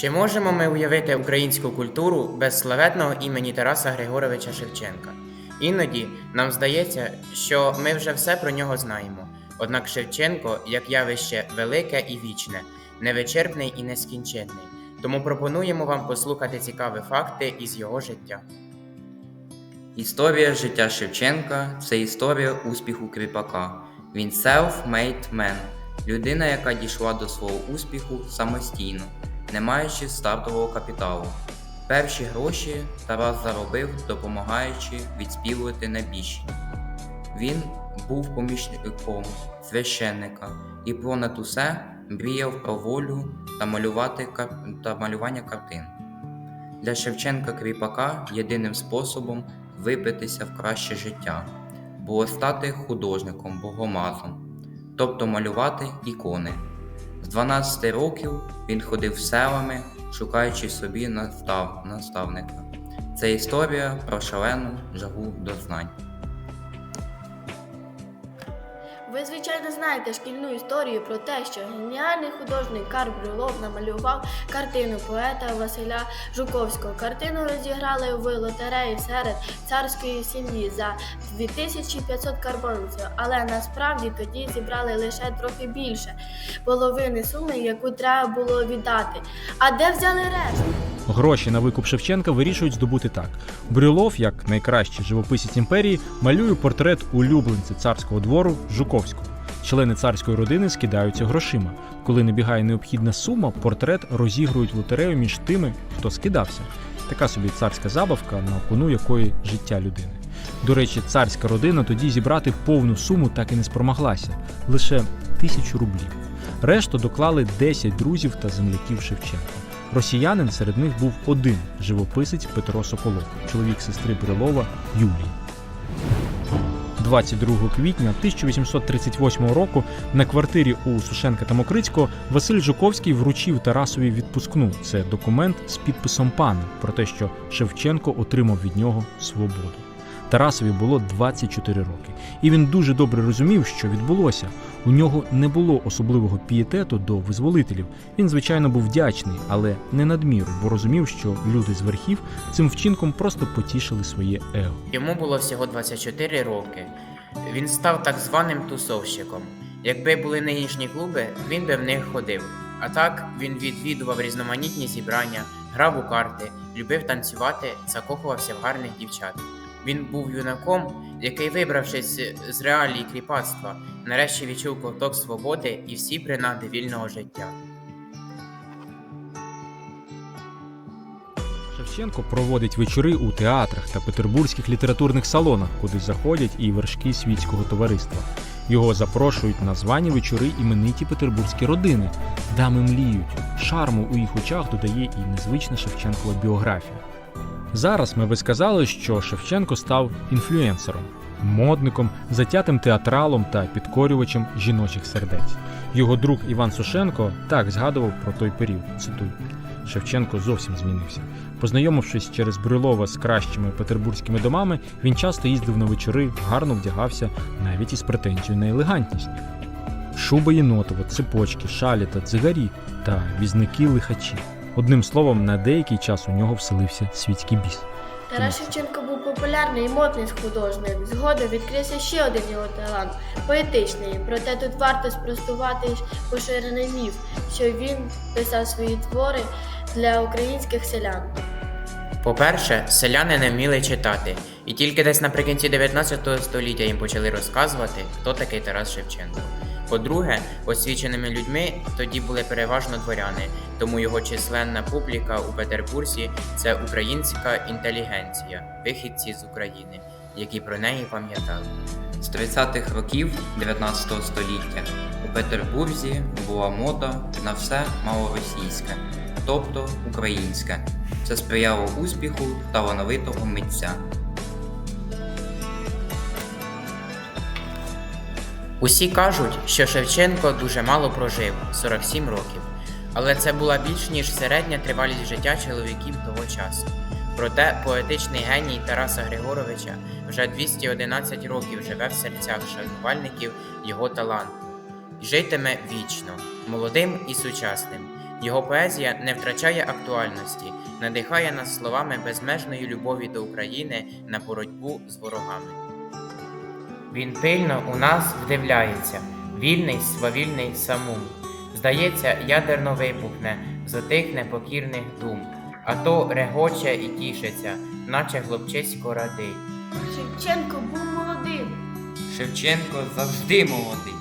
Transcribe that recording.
Чи можемо ми уявити українську культуру без славетного імені Тараса Григоровича Шевченка? Іноді нам здається, що ми вже все про нього знаємо. Однак Шевченко, як явище велике і вічне, невичерпний і нескінченний. Тому пропонуємо вам послухати цікаві факти із його життя. Історія життя Шевченка це історія успіху кріпака. Він self-made man, людина, яка дійшла до свого успіху самостійно, не маючи стартового капіталу. Перші гроші Тарас заробив, допомагаючи відспівувати на більші. Він був помічником священника і понад усе мріяв про волю та, малювати, та малювання картин. Для Шевченка Кріпака єдиним способом вибитися в краще життя було стати художником богомазом, тобто малювати ікони. З 12 років він ходив селами, шукаючи собі настав, наставника. Це історія про шалену жагу до знань. Ви, звичайно, знаєте шкільну історію про те, що геніальний художник Карл Брюлов намалював картину поета Василя Жуковського. Картину розіграли в лотереї серед царської сім'ї за 2500 карбонців, але насправді тоді зібрали лише трохи більше половини суми, яку треба було віддати. А де взяли решту? Гроші на викуп Шевченка вирішують здобути так. Брюлов, як найкращий живописець імперії, малює портрет улюбленця царського двору Жуковського. Члени царської родини скидаються грошима. Коли набігає необхідна сума, портрет розігрують в лотерею між тими, хто скидався. Така собі царська забавка, на кону якої життя людини. До речі, царська родина тоді зібрати повну суму так і не спромоглася лише тисячу рублів. Решту доклали 10 друзів та земляків Шевченка. Росіянин серед них був один живописець Петро Соколов, чоловік сестри Брилова Юлії. 22 квітня 1838 року на квартирі у Сушенка та Мокрицького Василь Жуковський вручив Тарасові відпускну. Це документ з підписом пана про те, що Шевченко отримав від нього свободу. Тарасові було 24 роки, і він дуже добре розумів, що відбулося. У нього не було особливого пієтету до визволителів. Він, звичайно, був вдячний, але не надміру, бо розумів, що люди з верхів цим вчинком просто потішили своє его. Йому було всього 24 роки. Він став так званим тусовщиком. Якби були нинішні клуби, він би в них ходив. А так він відвідував різноманітні зібрання, грав у карти, любив танцювати, закохувався в гарних дівчат. Він був юнаком, який, вибравшись з реалій кріпацтва, нарешті відчув ковток свободи і всі принади вільного життя. Шевченко проводить вечори у театрах та петербурзьких літературних салонах, куди заходять і вершки світського товариства. Його запрошують на звані вечори імениті петербурзькі родини. Дами мліють. Шарму у їх очах додає і незвична Шевченкова біографія. Зараз ми би сказали, що Шевченко став інфлюенсером, модником, затятим театралом та підкорювачем жіночих сердець. Його друг Іван Сушенко так згадував про той період. Цитую. Шевченко зовсім змінився. Познайомившись через Брюлова з кращими петербурзькими домами, він часто їздив на вечори, гарно вдягався, навіть із претензією на елегантність. Шуба єнотова, цепочки, шалі та цигарі та візники лихачі. Одним словом, на деякий час у нього вселився світський біс. Тарас Шевченко був популярний і модний художник. Згодом відкрився ще один його талант поетичний. Проте тут варто спростувати поширений міф, що він писав свої твори для українських селян. По-перше, селяни не вміли читати, і тільки десь наприкінці 19 століття їм почали розказувати, хто такий Тарас Шевченко. По-друге, освіченими людьми тоді були переважно дворяни, тому його численна публіка у Петербурзі це українська інтелігенція, вихідці з України, які про неї пам'ятали. З 30-х років 19 століття у Петербурзі була мода на все малоросійське, тобто українське. Це сприяло успіху талановитого митця. Усі кажуть, що Шевченко дуже мало прожив 47 років, але це була більш ніж середня тривалість життя чоловіків того часу. Проте поетичний геній Тараса Григоровича вже 211 років живе в серцях шанувальників його таланту житиме вічно, молодим і сучасним. Його поезія не втрачає актуальності, надихає нас словами безмежної любові до України на боротьбу з ворогами. Він пильно у нас вдивляється, вільний, свавільний самум. Здається, ядерно вибухне з отих непокірних дум, а то регоче і тішиться, наче хлопчисько радий. Шевченко був молодим. Шевченко завжди молодий.